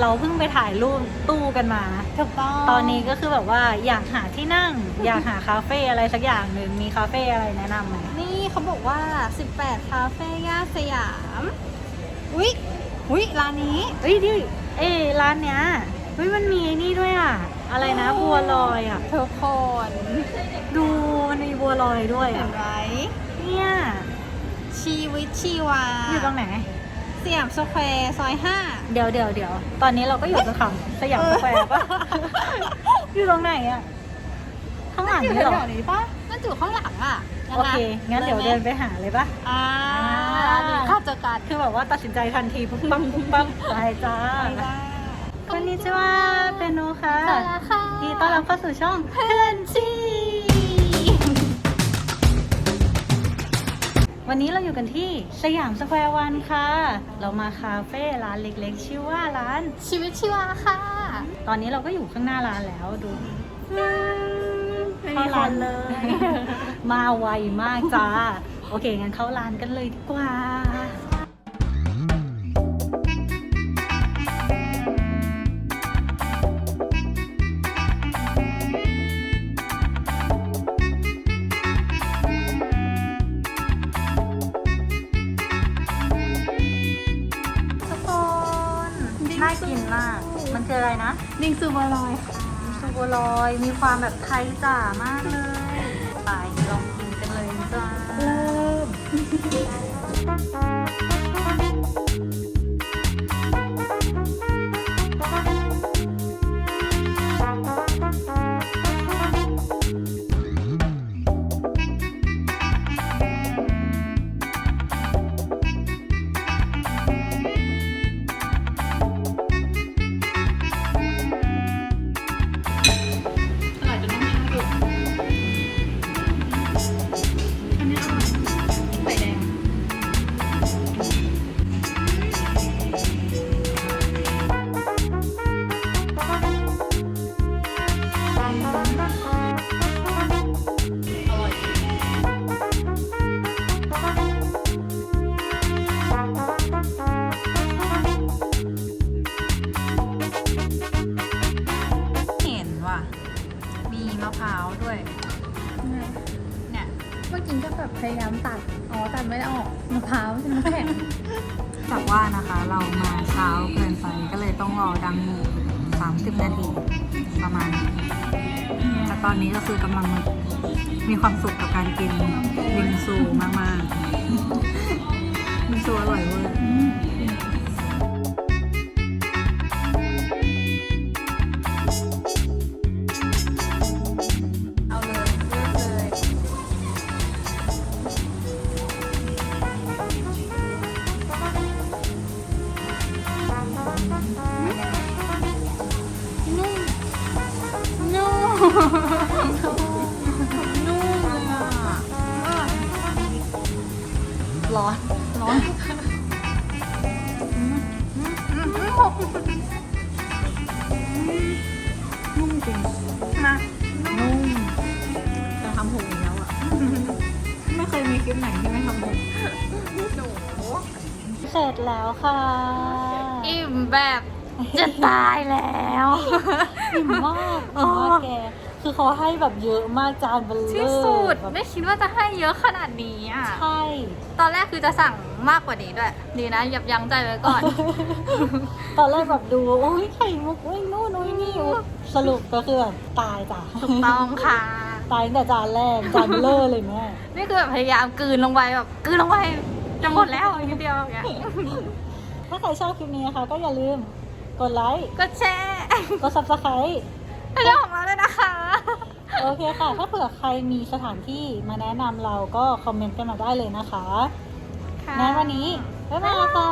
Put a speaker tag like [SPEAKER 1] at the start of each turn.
[SPEAKER 1] เราเพิ่งไปถ่ายรูปตู้กันมา
[SPEAKER 2] ถูกต้อง
[SPEAKER 1] ตอนนี้ก็คือแบบว่าอยากหาที่นั่ง อยากหาคาเฟ่อะไรสักอย่างหนึ่งมีคาเฟ่อะไรแนะนำไหม
[SPEAKER 2] นี่เขาบอกว่า 18 คาเฟ่ย่านสยาม อุ๊ย อุ๊ย ร้านนี้
[SPEAKER 1] เอ้ยดิเอ้ยร้านเนี้ยเฮ้ยมันมีไอ้นี่ด้วยอะ อะไรนะ
[SPEAKER 2] อ๋อ
[SPEAKER 1] บัวลอยอะ
[SPEAKER 2] ทุกคน
[SPEAKER 1] ดูมันมีบัวลอยด้วย
[SPEAKER 2] เห็
[SPEAKER 1] อะ
[SPEAKER 2] นไหม
[SPEAKER 1] เนี่ย
[SPEAKER 2] ชีวิตชีวา
[SPEAKER 1] อยู่ตรงไหน
[SPEAKER 2] สยามสแควร์ซอยห้า
[SPEAKER 1] เดี๋ยวเดี๋ยวเดี๋ยวตอนนี้เราก็อยู่กับคำสยามสแควร์ปะอยู่ตรงไหนอะข้างหลังนี่หรอ
[SPEAKER 2] นี่ปะนั่นอยู่ข้างหลังอะ
[SPEAKER 1] โอเค งั้นเดี๋ยวเดินไปหาเลยปะ
[SPEAKER 2] อ่าข้าเจักัน
[SPEAKER 1] คือแบบว่าตัดสินใจทันทีปุ๊บปั๊มปุ๊บปั๊มไปจ้า
[SPEAKER 2] คน
[SPEAKER 1] นี้ชื่อว่าเปโนค่ะ
[SPEAKER 2] ดี
[SPEAKER 1] ต้อนรับเข้าสู่ช่อง
[SPEAKER 2] เพื่อนชี
[SPEAKER 1] วันนี้เราอยู่กันที่สยามสแควร์วันค่ะ เรามาคาเฟ่ร้านเล็กๆ ชื่อว่าร้าน
[SPEAKER 2] ชีวิตชีวาค่ะ
[SPEAKER 1] ตอนนี้เราก็อยู่ข้างหน้าร้านแล้วดู
[SPEAKER 2] ไม่มีคนเลย
[SPEAKER 1] มาไวมากจ้า โอเคงั้นเข้าร้านกันเลยดีกว่า น่ากินมาก มันคืออะไรนะ
[SPEAKER 2] บิงซูบัวลอยค่ะ
[SPEAKER 1] ซูโบลอย มีความแบบไทยจ๋ามากเลยไปลองกินกันเลยจ้า
[SPEAKER 2] เริ่ม มี
[SPEAKER 1] มะพร้าวด้วย เนี่ย
[SPEAKER 2] เมื่อกี้ก็แบบพยายามตัด อ๋อ ตัดไม่ได้ออกมะพร้าวใช่ไหมแข็ง
[SPEAKER 1] จากว่านะคะเรามาเช้าเกินไปก็เลยต้องรอดังหมู30นาทีประมาณนี้แต่ตอนนี้ก็คือกำลังมีความสุขกับการกินบิงซูมากๆบิงซูอร่อยเวอร์ ร้อน
[SPEAKER 2] ร้อนนุ่มจริง
[SPEAKER 1] นะนุ่ม
[SPEAKER 2] จะทำหูอีกแล้วอะ
[SPEAKER 1] ไม่เคยมีคลิปไหนที่ไม่ทำผม
[SPEAKER 2] หนู
[SPEAKER 1] เสร็จแล้วค่ะ
[SPEAKER 2] อิ่มแบบจะตายแล้ว
[SPEAKER 1] อิ่มมากอิ่มมากแก คือเขาให้แบบเยอะมากจานเบลเลอร์
[SPEAKER 2] ที่สุด
[SPEAKER 1] แบบ
[SPEAKER 2] ไม่คิดว่าจะให้เยอะขนาดนี้อะ
[SPEAKER 1] ใช่
[SPEAKER 2] ตอนแรกคือจะสั่งมากกว่านี้ด้วย ดีนะยับยั้งใจไว้ก่อน
[SPEAKER 1] ตอนแรกแบบดู โอ้ยไข่มุก โอ้ยนู่นโอ้ยนี่อุ๊ยสรุปก็คือแบบตายจ้ะ
[SPEAKER 2] ถูกต้องค่ะ
[SPEAKER 1] ตายตั้งแต่จานแรกจานเบลเลอร์เลยแม่
[SPEAKER 2] นี่คือแบบพยายามกลืนลงไปแบบกลืนลงไปจะหมดแล้วอีกนิดเดียวอย่างเงี้ย
[SPEAKER 1] ถ้าใครชอบคลิปนี้นะคะ ก็อย่าลืมกดไลค์
[SPEAKER 2] ก็แชร์
[SPEAKER 1] กด subscribe
[SPEAKER 2] ให้ เรื่องของเราด้วยนะคะ
[SPEAKER 1] โอเคค่ะ ถ้าเผื่อใครมีสถานที่มาแนะนำเราก็คอมเมนต์กันมาได้เลยนะคะงั้นวันนี้ บ๊ายบายค่ะ